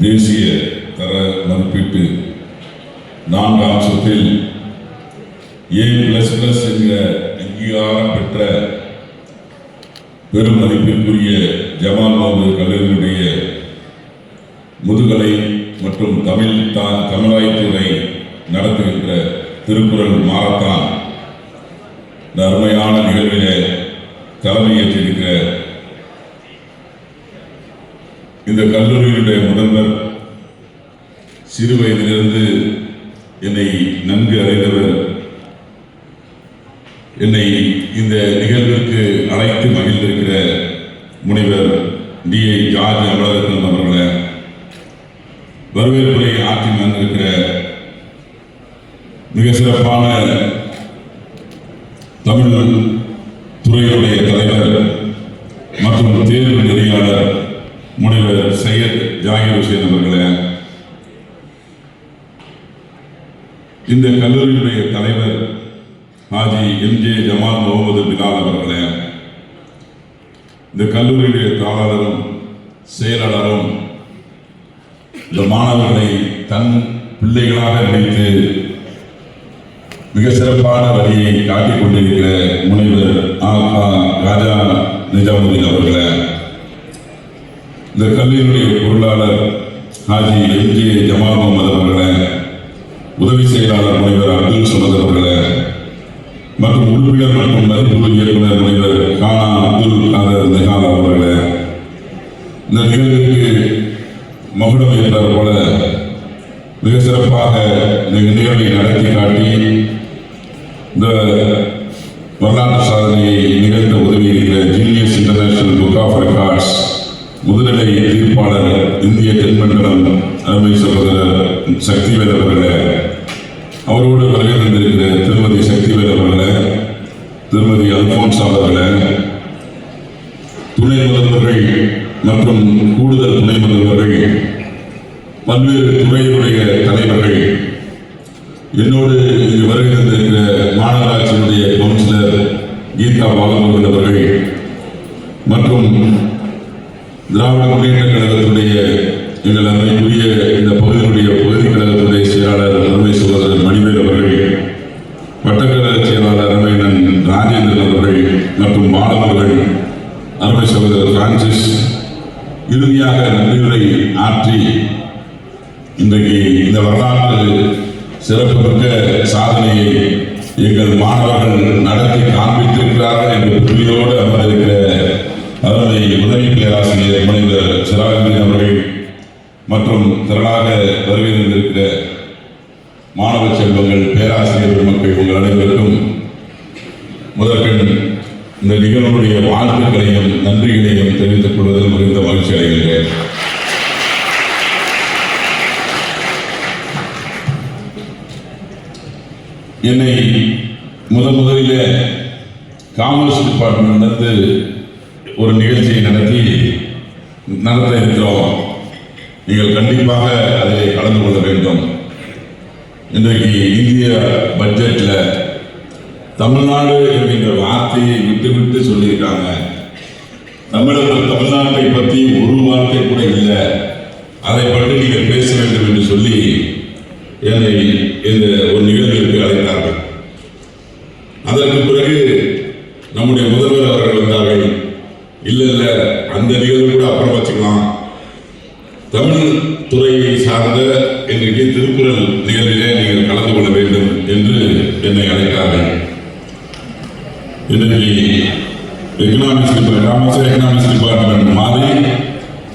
தேசிய தர மதிப்பீட்டு நான்காம் அம்சத்தில் ஏ பிளஸ் பிளஸ் என்கிற அங்கீகாரம் பெற்ற பெரும் மதிப்பிற்குரிய ஜமால் முகமது கல்லூரியுடைய முதுகலை மற்றும் தமிழ் தான் தமிழாய்த்துறை நடத்துகின்ற திருக்குறள் மாரத்தான். இந்த அருமையான நிகழ்விலே தலைமையேற்றிருக்கிற இந்த கல்லூரியினுடைய முதல்வர் சிறு வயதிலிருந்து என்னை நன்கு அறிந்தவர் என்னை இந்த நிகழ்விற்கு அழைத்து மகிழ்ந்திருக்கிற முனைவர் டி. ஐ. ஜார்ஜ் அமலரத்னம் அவர்களை வரவேற்புரை ஆற்றி வந்திருக்கிற மிக சிறப்பான தமிழ் துறையுடைய தலைவர் மற்றும் தேர்வு நெறியாளர் ஜாகிர் ஹுசேன் அவர்களே இந்த கல்லூரியினுடைய தலைவர் ஹாஜி எம்ஜே ஜமால் முகமது பிலால் அவர்களே இந்த கல்லூரியுடைய தாளரும் செயலாளரும் இந்த மாணவர்களை தன் பிள்ளைகளாக நினைத்து மிக சிறப்பான வழியை காட்டிக் கொண்டிருக்கிற முனைவர் ஆ. ராஜா நிஜாமுதீன் அவர்களை இந்த கல்லூரியுடைய பொருளாளர் ஹாஜி எம்ஜே ஜமால் முகமது அவர்களே உதவி செயலாளர் முனைவர் அப்துல் சமத் அவர்களே மற்றும் உறுப்பினர் மற்றும் மதிப்புக்குழு இயக்குனர் முனைவர் கானா அப்துல் காதர் நெஹால் அவர்களே இந்த நிகழ்வுக்கு மகுடம் என்றார் போல மிக சிறப்பாக இந்த நிகழ்வை நடத்தி காட்டி இந்த வரலாற்று சாதனையை நிகழ்த்த உதவி இருக்கிற Guinness International Book of Records முதுநிலை தீர்ப்பாளர் இந்திய தென்மண்டலம் அருமை சகோதரர் சக்திவேல் அவர்களே அவரோடு வருகை தந்திருக்கிற திருமதி சக்திவேல் அவர்களே திருமதி அல்போன்ஸ் அவர்களே துணை முதல்வர்கள் மற்றும் கூடுதல் துணை முதல்வர்கள் பல்வேறு துறையினுடைய தலைவர்கள் என்னோடு இங்கு வருகை தந்திருக்கிற மாநகராட்சியினுடைய கவுன்சிலர் கீதா பாலமுருகன் அவர்கள் மற்றும் திராவிட முன்னேற்ற கழகத்துடைய எங்கள் அமைப்புடைய இந்த பகுதி கழகத்துடைய செயலாளர் அருமை சகோதரர் மணிவேல் அவர்கள் வட்டக்கழக செயலாளர் அருமையன் ராஜேந்திரன் அவர்கள் மற்றும் பாலமுருகன் அருமை சகோதரர் பிரான்சிஸ் இறுதியாக நன்றியுரை ஆற்றி இன்றைக்கு இந்த வரலாற்று சிறப்புமிக்க சாதனையை எங்கள் மாணவர்கள் நடத்தி காண்பித்திருக்கிறார்கள் என்ற புள்ளியோடு அமர்ந்திருக்கிற அருமை உதவி பேராசிரியர் முனைவர் சிராஜன் அவர்கள் மற்றும் திரளாக வருகை தந்திருக்கிற மாணவ செல்வங்கள் பேராசிரியர் பெருமக்கள் உங்கள் அனைவருக்கும் முதற்கண் இந்த நிகழ்வுடைய வாழ்த்துக்களையும் நன்றிகளையும் தெரிவித்துக் கொள்வதில் மிகுந்த மகிழ்ச்சி அடைகின்றேன். என்னை முதன் முதலிலே காமர்ஸ் வந்து ஒரு நிகழ்ச்சியை நடத்தி நடத்த இருக்கிறோம். நீங்கள் கண்டிப்பாக அதில் கலந்து கொள்ள வேண்டும். இன்றைக்கு இந்திய பட்ஜெட்டில் தமிழ்நாடு என்கின்ற வார்த்தையை விட்டு விட்டு சொல்லியிருக்காங்க. தமிழர்கள் தமிழ்நாட்டை பற்றி ஒரு வார்த்தை கூட இல்லை. அதை பற்றி நீங்கள் பேச வேண்டும் என்று சொல்லி என்னை இந்த ஒரு நிகழ்விற்கு அழைத்தார்கள் அதற்கு பிறகு நம்முடைய முதல்வர் அவர்கள் வந்தார்கள் இல்லை இல்லை அந்த நிகழ்வு கூட அப்புறம் வச்சுக்கலாம் தமிழ் துறையை சார்ந்த இன்றைக்கு திருக்குறள் நிகழ்விலே நீங்கள் கலந்து கொள்ள வேண்டும் என்று என்னை அழைத்தார்கள் இன்றைக்கு economics department commerce economics department மாறி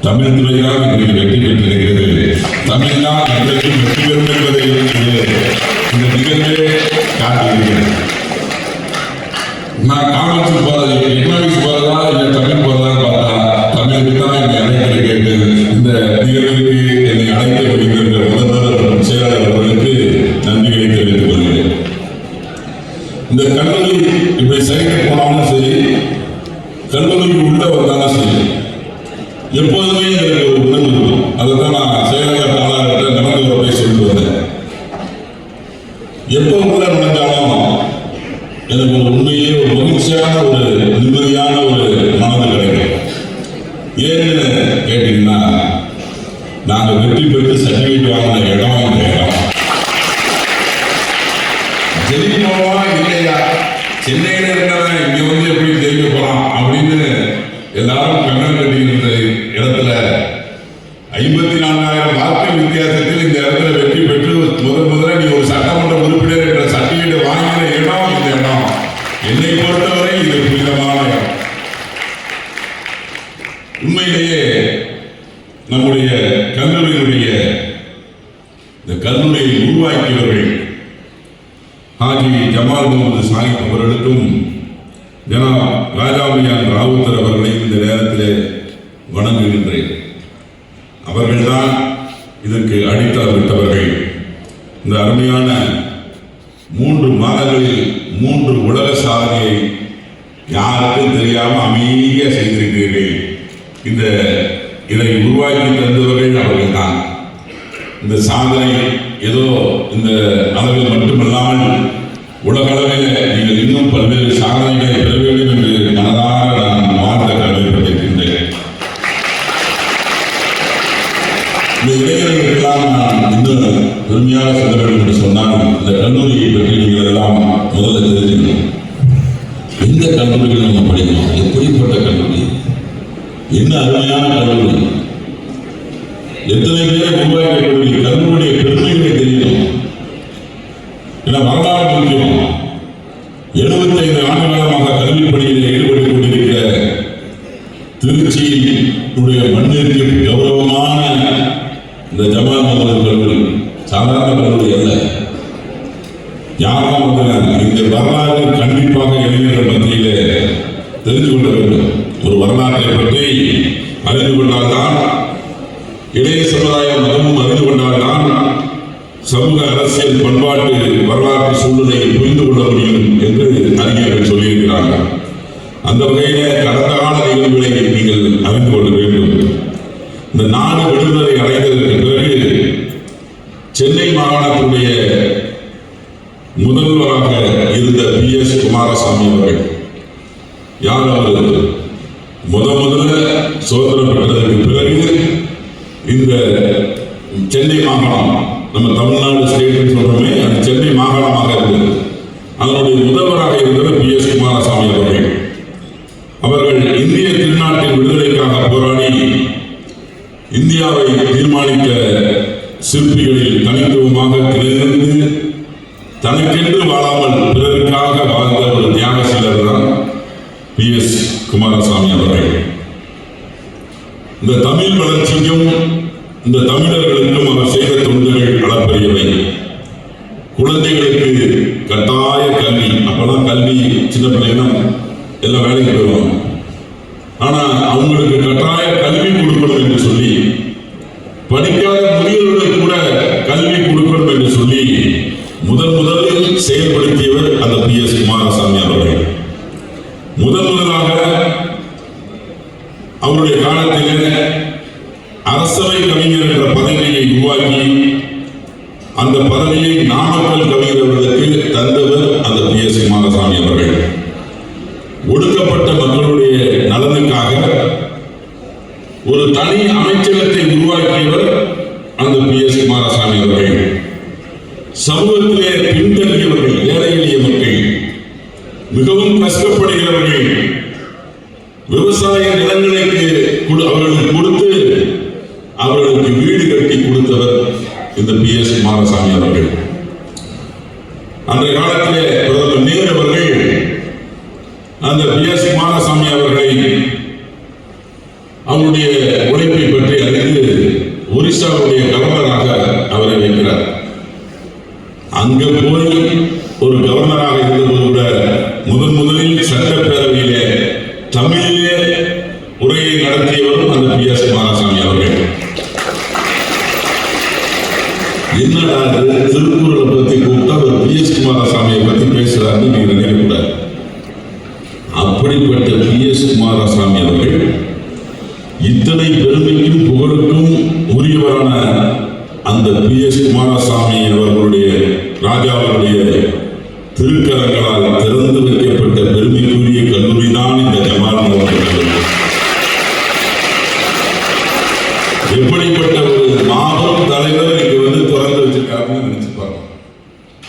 தமிழ் துறை தான் இன்றைக்கு வெற்றி பெற்றிருக்கிறது தமிழ் தான் இன்றைக்கும் வெற்றி பெறும் என்பதை இது- இந்த நிகழ்வே காட்டியிருக்கிறது நான் காமர்ஸ் போறது எக்கனாமிக்ஸ் போறதா இல்லை தமிழ் போறதான்னு பார்த்தா தமிழுக்கு தான் என்னை அழைத்திருக்கிறது இந்த நிகழ்வுக்கு என்னை அழைத்து வருகின்ற முதல்வர் செயலாளர் அவர்களுக்கு நன்றிகளை தெரிவித்துக் கொள்கிறேன் இந்த கல்லூரி இப்படி சைட்டு போனாலும் சரி கல்லூரிக்கு உள்ள வந்தாலும் சரி எப்போதுமே எனக்கு ஒரு உணர்வு இருக்கும் அதை தான் நான் செயலாளர் நாளாகிட்ட நடந்து வர போய் சொல்லிட்டு வந்தேன் எப்போ உள்ள நுழைஞ்சாலும் எனக்கு ஒரு உண்மையிலே ஒரு மகிழ்ச்சியான ஒரு நாங்கள் நாங்க வெற்றி பெற்று சர்டிபிகேட் வாங்கின இடம் இந்த இடம். ஜெயிக்கணுமா இல்லையா? சென்னையில இருக்கிறவன் இங்க வந்து எப்படி ஜெயிக்க போறான் அப்படின்னு எல்லாரும் கண்ணன் கட்டி இருந்த இடத்துல ஐம்பத்தி நான்காயிரம் வாக்கு வித்தியாசத்தில் இந்த இடத்துல வெற்றி பெற்று முதல் முதல்ல நீ ஒரு சட்டமன்ற உறுப்பினர் என்ற சர்டிபிகேட் வாங்கின இடம் இந்த இடம் என்னை பொறுத்தவரை இது புனிதமான இடம் உண்மையிலேயே நம்முடைய கல்லூரியினுடைய இந்த கல்லூரியை உருவாக்கியவர்கள் ஹாஜி ஜமால் முகமது சாஹிப் அவர்களுக்கும் ஜனாப் ராஜாமியான் ராவுத்தர் அவர்களை இந்த நேரத்தில் வணங்குகின்றேன். அவர்கள்தான் இதற்கு அடித்தளம் விட்டவர்கள். இந்த அருமையான மூன்று மாதங்களில் மூன்று உலக சாதனையை யாருக்கும் தெரியாமல் அமைதியாக செய்திருக்கிறீர்கள். இந்த இதை உருவாக்கி தந்தவர்கள் அவர்கள்தான். இந்த சாதனை ஏதோ இந்த அளவில் மட்டுமல்லாமல் உலகளவில் நீங்கள் இன்னும் பல்வேறு சாதனைகளை பெற வேண்டும் இளைஞர்களுக்கெல்லாம் நான் இன்னும் பெருமையாக சொல்ல வேண்டும் என்று சொன்னாலும் இந்த கல்லூரியை பற்றி நீங்கள் எல்லாம் முதல்ல தெரிஞ்சுக்கணும் எந்த கல்லூரிகள் நம்ம படிக்கணும் எப்படிப்பட்ட கல்லூரி என்ன அருமையான கல்லூரி எத்தனை பேர் மும்பை கல்லூரி கல்லூரியுடைய பெருமைகளை தெரியணும் ஏன்னா வரலாறு முக்கியம் எழுபத்தைந்து ஆண்டு காலமாக கல்வி பணியில் ஈடுபட்டுக் கொண்டிருக்கிற திருச்சியினுடைய மண்ணிற்கு கௌரவமான இந்த ஜமால் முகமது கல்லூரி சாதாரண கல்லூரி அல்ல யாரும் வந்தாங்க இந்த வரலாறு கண்டிப்பாக இளைஞர்கள் மத்தியிலே தெரிந்து கொள்ள வேண்டும் ஒரு வரலாற்றை பற்றி அறிந்து கொண்டால்தான் இளைய சமுதாயம் மிகவும் அறிந்து கொண்டால்தான் சமூக அரசியல் பண்பாட்டு வரலாற்று சூழ்நிலையை புரிந்து கொள்ள முடியும் என்று அறிஞர்கள் சொல்லியிருக்கிறார்கள் அந்த வகையில கடந்த கால நிகழ்வுகளை நீங்கள் அறிந்து கொள்ள வேண்டும். இந்த நாடு விடுதலை அடைந்ததற்கு பிறகு சென்னை மாகாணத்துடைய முதல்வராக இருந்த பி எஸ் குமாரசாமி அவர்கள் யார் அவர் முத முதல்ல சுதந்திரம் பெற்றதற்கு பிறகு இந்த சென்னை மாகாணம் நம்ம தமிழ்நாடு ஸ்டேட்னு சொல்றோமே அது சென்னை மாகாணமாக இருந்தது. அதனுடைய முதல்வராக இருந்தது பி. எஸ். குமாரசாமி அவர்கள். அவர்கள் இந்திய திருநாட்டின் விடுதலைக்காக போராடி இந்தியாவை தீர்மானிக்க சிற்பிகளில் தனித்துவமாக திரையிருந்து தனக்கென்று வாழாமல் பிறருக்காக வாழ்ந்த ஒரு தியாகசீலர் தான் பி. எஸ். குமாரசாமி அவர்கள். இந்த தமிழ் வளர்ச்சிக்கும் இந்த தமிழர்கள் அவங்களுக்கு கட்டாய சமூகத்திலே பின்தங்கியவர்கள் ஏழை எளிய மக்கள் மிகவும் கஷ்டப்படுகிறவர்கள் விவசாய நிலங்களுக்கு கொடு- அவர்களுக்கு கொடுத்து அவர்களுக்கு வீடு கட்டி கொடுத்தவர் இந்த பி எஸ் குமாரசாமி அவர்கள் அன்றைய காலத்திலே பிரதமர் நேரு அவர்கள் அந்த பி எஸ் குமாரசாமி அவர்களை அவருடைய உழைப்பை பற்றி அறிந்து ஒரிசாவுடைய கவர்னராக அவரை வைக்கிறார் அங்க போய் ஒரு கவர்னராக இருந்தபோது கூட முதன் முதலில் சட்டப்பேரவையிலே தமிழிலே உரையை நடத்தியவரும் அந்த பி எஸ் குமாரசாமி அவர்கள். என்னடா திருக்குறளை பத்தி கூப்பிட்டா அவர் பி எஸ் குமாரசாமியை பத்தி பேசுறாருன்னு நீங்க நினைக்கக்கூடாது.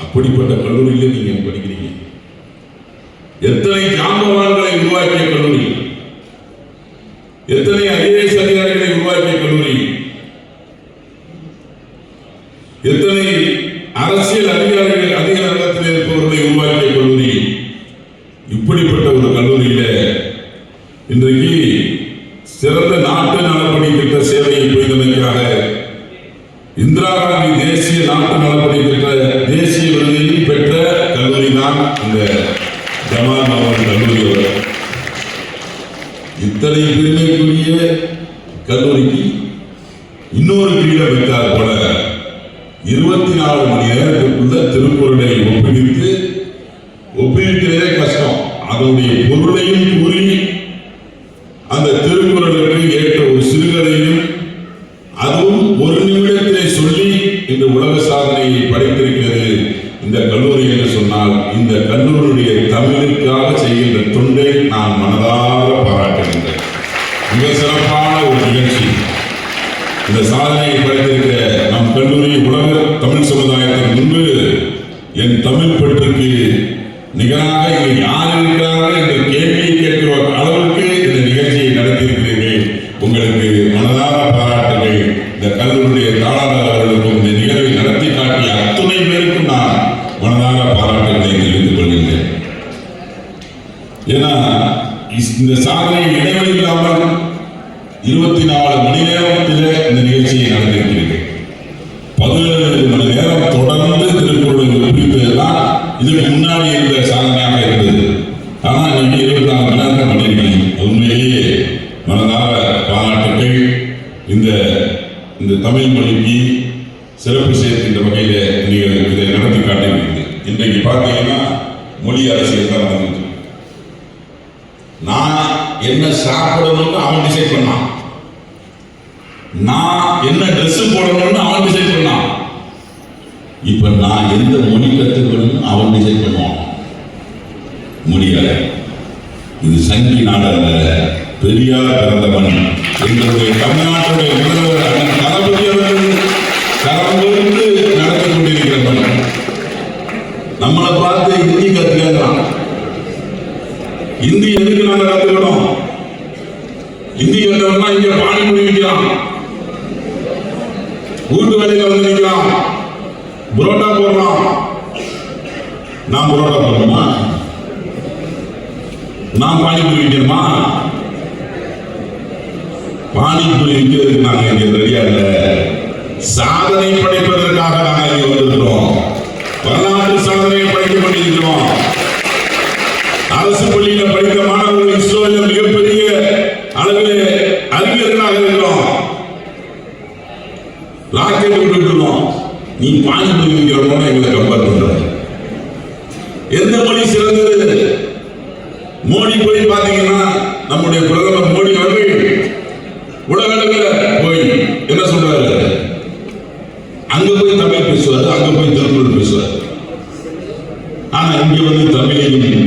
அப்படிப்பட்ட கல்லூரியில நீங்க படிக்கிறீங்க. எத்தனை ஜாம்பவான்களை உருவாக்கிய கல்லூரி? எத்தனை ஐஏஎஸ் அதிகாரிகளை உருவாக்கிய கல்லூரி எத்தனை அரசியல் அதிகாரிகள் அதிகாரத்தில் இருப்பவர்களை உருவாக்கிய கல்லூரி இப்படிப்பட்ட ஒரு கல்லூரியில இன்றைக்கு சிறந்த நாட்டு நலப்பணி திட்ட சேவையை புரிந்தமைக்காக இந்திரா காந்தி தேசிய நாட்டு நலப்பணி திட்ட தேசிய விருதையும் பெற்ற கல்லூரி தான் இந்த ஜமால் மாவட்ட கல்லூரி அவர். இத்தனை பெருமைக்குரிய கல்லூரிக்கு இன்னொரு கிரீடம் வைத்தார் போல இருபத்தி நாலு மணி நேரத்துக்குள்ள திருக்குறளை ஒப்பிடித்து ஒப்பிடுகிறதே கஷ்டம். அதனுடைய பொருள் ನಿಗಮ இந்த இந்த தமிழ் மொழிக்கு சிறப்பு சேர்க்கின்ற வகையில் நீங்கள் இதை நடத்தி காட்டியிருக்கீங்க இன்றைக்கு பார்த்தீங்கன்னா மொழி அரசியல் தான் நடந்துட்டு நான் என்ன சாப்பிடணும்னு அவன் டிசைட் பண்ணான். நான் என்ன ட்ரெஸ் போடணும்னு அவன் டிசைட் பண்ணான். இப்ப நான் எந்த மொழி கற்றுக்கணும்னு அவன் டிசைட் பண்ணுவான். மொழிகளை இது சங்கி நாடகம் பெரியார் பிறந்தவன். எங்களுடைய தமிழ்நாட்டுடைய முதல்வர் அண்ணன் தளபதி அவர்கள் கலந்து நடத்தி கொண்டிருக்கிறவன் நம்மளை பார்த்து ஹிந்தி கத்துக்கிறான் இந்தி எதுக்கு நாங்கள் கத்துக்கணும் இந்தி கண்டவன்னா இங்க பாடி விற்கிறான் வீட்டு வேலையில வந்து நிற்கலாம் புரோட்டா போடுறான். நான் புரோட்டா போடணுமா? நான் பாடி முடிவிக்கணுமா பானிபுரி இருக்கிறதுக்கு நாங்கள் இங்கே ரெடியா இல்லை சாதனை படைப்பதற்காக நாங்கள் இங்கே வந்திருக்கிறோம். வரலாற்று சாதனையை படைத்துக் கொண்டிருக்கிறோம். அரசு பள்ளியில படித்த மாணவர்கள் இஸ்ரோவில் மிகப்பெரிய அளவில் அறிஞர்களாக இருக்கிறோம். ராக்கெட் விட்டுருக்கோம் நீ பானி பண்ணிக்கிறோம் எங்களை கம்பேர் பண்ற எந்த மொழி சிறந்தது? மோடி போய் பார்த்தீங்கன்னா நம்முடைய பிரதமர் மோடி அவர்கள் உலக அளவில் போய் என்ன சொல்றாரு அங்க போய் தமிழ் பேசுவாரு அங்க போய் திருக்குறள் பேசுவார் ஆனா இங்க வந்து தமிழையும்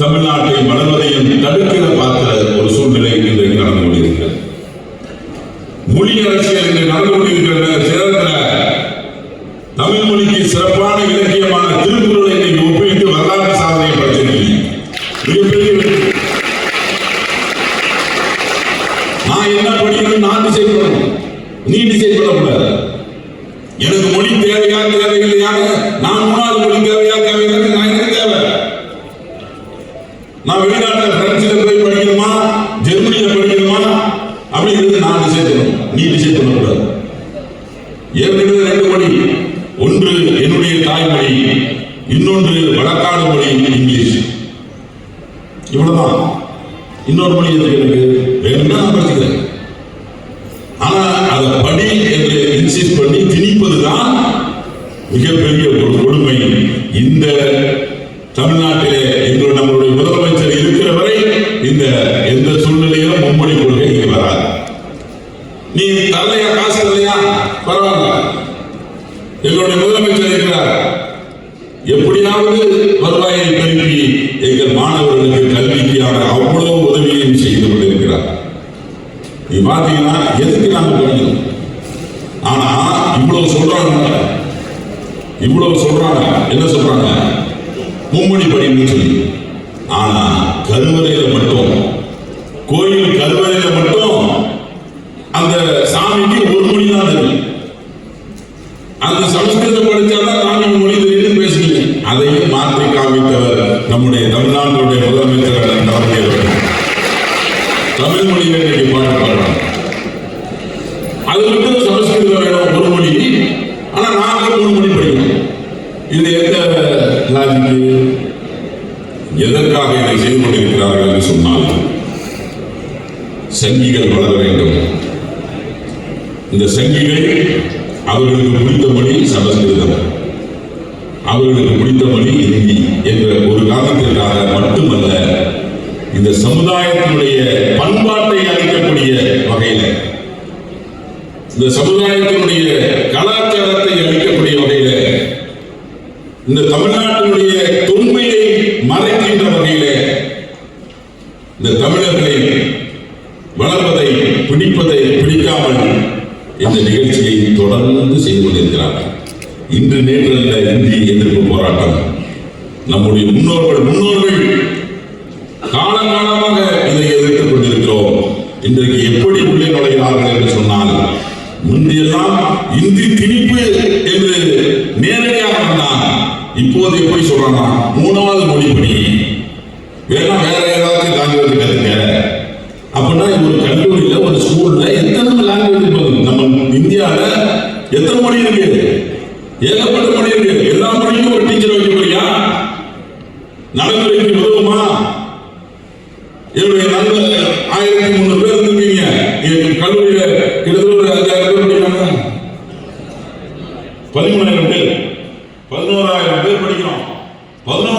தமிழ்நாட்டை வளர்வதையும் தடுக்கிற பார்க்கிற ஒரு சூழ்நிலை இன்றைக்கு நடந்து கொண்டிருக்கிறது மொழி அரசியல் இன்று நடந்து கொண்டிருக்கிற சேலத்தில் தமிழ் மொழிக்கு சிறப்பான இலக்கியமான திருக்குறளை இன்னைக்கு ஒப்பிட்டு வரலாற்று சாதனை படைச்சிருக்கீங்க மிகப்பெரிய வெற்றி. நான் என்ன படிக்கணும் நான் டிசைட் பண்ணணும் நீ டிசைட் பண்ணக்கூடாது எனக்கு மொழி தேவையா தேவையில்லையான்னு நான் மூணாவது மொழி தேவையா தேவையில்லை நான் எனக்கு தேவை நான் வெளிநாட்டில் பிரெஞ்சில் போய் படிக்கணுமா ஜெர்மனியில் படிக்கணுமா அப்படிங்கிறது நான் டிசைட் பண்ணணும் நீ டிசைட் பண்ணக்கூடாது ஏற்கனவே ரெண்டு மொழி ஒன்று என்னுடைய தாய்மொழி இன்னொன்று வழக்காடு மொழி இங்கிலீஷ் இவ்வளவுதான் இன்னொரு மொழி எதுக்கு எனக்கு வேணும்னா நான் படிச்சுக்கிறேன் ஆனா அதை படி என்று இன்சிஸ்ட் பண்ணி திணிப்பதுதான் மிகப்பெரிய ஒரு கொடுமை இந்த தமிழ்நாட்டிலே எங்கள் நம்மளுடைய முதலமைச்சர் இருக்கிற வரை இந்த எந்த சூழ்நிலையிலும் மும்மொழி கொள்கை இங்க வராது நீ தரலையா காசு இல்லையா பரவாயில்ல எங்களுடைய முதலமைச்சர் இருக்கிறார் எப்படியாவது வருவாயை பெருக்கி எங்கள் மாணவர்களுக்கு கல்விக்கான அவ்வளவு உதவியையும் செய்து கொண்டிருக்கிறார் நீ பாத்தீங்கன்னா எதுக்கு நாங்க படிக்கணும் ஆனா இவ்வளவு சொல்றாங்க இவ்வளவு சொல்றாங்க என்ன சொல்றாங்க மும்மொழி படின்னு சொல்லி ஆனா கருவறையில மட்டும் கோயில் கருவறையில மட்டும் அந்த சாமிக்கு ஒரு மொழி தான் தெரியும் அந்த சமஸ்கிருதம் படிச்சாதான் நாங்கள் மொழி தெரியும்னு பேசுறீங்க அதையும் மாற்றி காமித்தவர் நம்முடைய தமிழ்நாட்டுடைய முதலமைச்சர் அண்ணன் தளபதி அவர்கள் தமிழ் மொழியில இன்னைக்கு பாட்டு பாடுறோம் அது மட்டும் சமஸ்கிருதம் வேணும் ஒரு மொழி ஆனா நாங்க மூணு மொழி படிக்கணும் இது எந்த லாஜிக்கு எதற்காக இதை செய்து கொண்டிருக்கிறார்கள் என்று சொன்னால் சங்கிகள் வளர வேண்டும் இந்த சங்கிகள் அவர்களுக்கு பிடித்த மொழி சமஸ்கிருதம் அவர்களுக்கு பிடித்த மொழி ஹிந்தி என்ற ஒரு காரணத்திற்காக மட்டுமல்ல இந்த சமுதாயத்தினுடைய பண்பாட்டை அளிக்கக்கூடிய வகையில இந்த சமுதாயத்தினுடைய நம்முடைய முன்னோர்கள் முன்னோர்கள் காலங்காலமாக இதை எதிர்த்துக் கொண்டிருக்கிறோம். இன்றைக்கு எப்படி உள்ளே நுழைகிறார்கள் என்று சொன்னால் முந்தையெல்லாம் இந்தி திணிப்பு என்று நேரடியாக வந்தான். இப்போது எப்படி சொல்றானா மூணாவது மொழிப்படி. வேணா வேற ஏதாவது லாங்குவேஜ் கத்துக்க அப்படின்னா ஒரு கல்லூரியில ஒரு ஸ்கூல்ல எத்தனை லாங்குவேஜ் நம்ம இந்தியாவில் எத்தனை மொழி இருக்கு? பதினோராயிரம்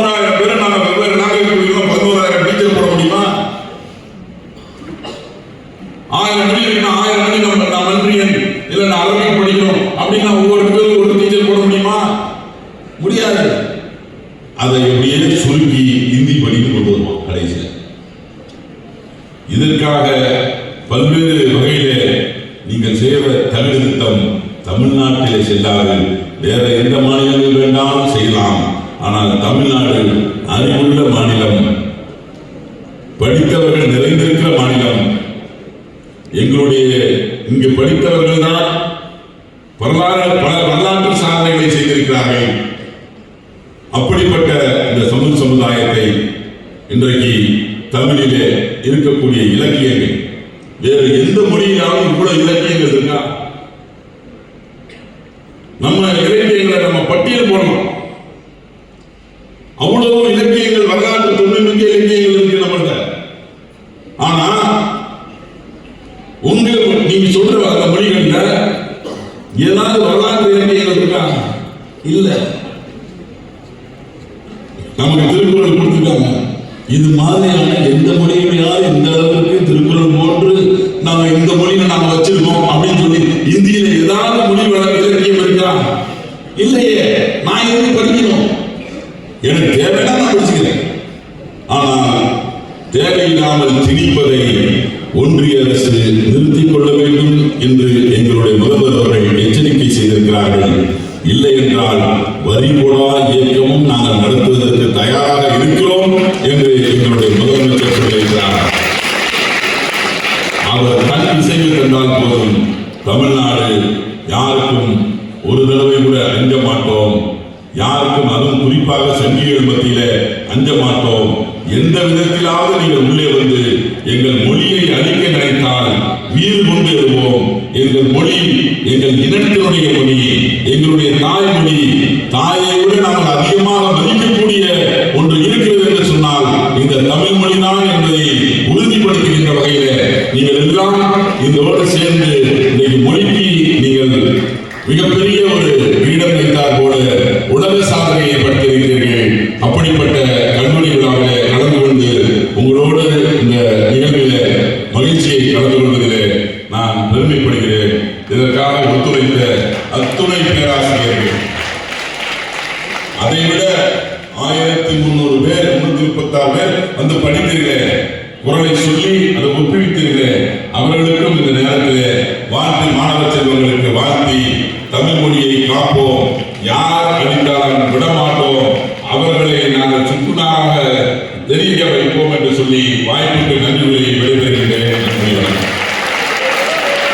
எங்களுடைய இங்கு படித்தவர்கள் தான் வரலாறு பல வரலாற்று சாதனைகளை செய்திருக்கிறார்கள். அப்படிப்பட்ட இந்த தமிழ் சமுதாயத்தை இன்றைக்கு தமிழிலே இருக்கக்கூடிய இலக்கியங்கள் வேறு எந்த மொழியிலாவது இவ்வளவு இலக்கியங்கள் இருக்கா நம்ம இலக்கியங்களை நம்ம பட்டியல் போடணும் அவ்வளவு இலக்கியங்கள் வரலாற்று தொழில்நுட்ப இலக்கியங்கள் இருக்கு நம்மள்ட்ட ஆனா உங்க நீங்க சொல்ற அந்த மொழிகள்ல ஏதாவது வரலாற்று இலக்கியங்கள் இருக்கா இல்ல நமக்கு திருக்குறள் கொடுத்துருக்காங்க. இது மாதிரியான எந்த மொழியிலையாவது இந்த அளவுக்கு திருக்குறள் போன்று நாம இந்த மொழியில நாம வச்சிருக்கோம் அப்படின்னு சொல்லி இந்தியில ஏதாவது மொழி வழக்கு இலக்கியம் இருக்கா இல்லையே. நான் எதுக்கு படிக்கணும். எனக்கு தேவைன்னா நான் படிச்சுக்கிறேன். ஆனால் தேவையில்லாமல் திணிப்பதை ஒன்றிய அரசு நிறுத்திக் கொள்ள வேண்டும் என்று எங்களுடைய முதல்வர் அவர்கள் எச்சரிக்கை செய்திருக்கிறார்கள். இல்லை என்றால் வரி போடா இசைவு தந்தால் போதும். தமிழ்நாடு யாருக்கும் ஒரு தடவை கூட அஞ்ச மாட்டோம். யாருக்கும் அதுவும் குறிப்பாக சங்கிகள் மத்தியில அஞ்ச மாட்டோம். எந்த விதத்திலாவது நீங்கள் உள்ளே வந்து எங்கள் மொழியை அழிக்க நினைத்தால் வீறு கொண்டு வருவோம். எங்கள் மொழி எங்கள் இனத்தினுடைய மொழி எங்களுடைய தாய்மொழி தாயை விட நாங்கள் அதிகமாக மதிக்கக்கூடிய ஒன்று இருக்கிறது என்று சொன்னால் இந்த தமிழ் மொழிதான் சேர்ந்து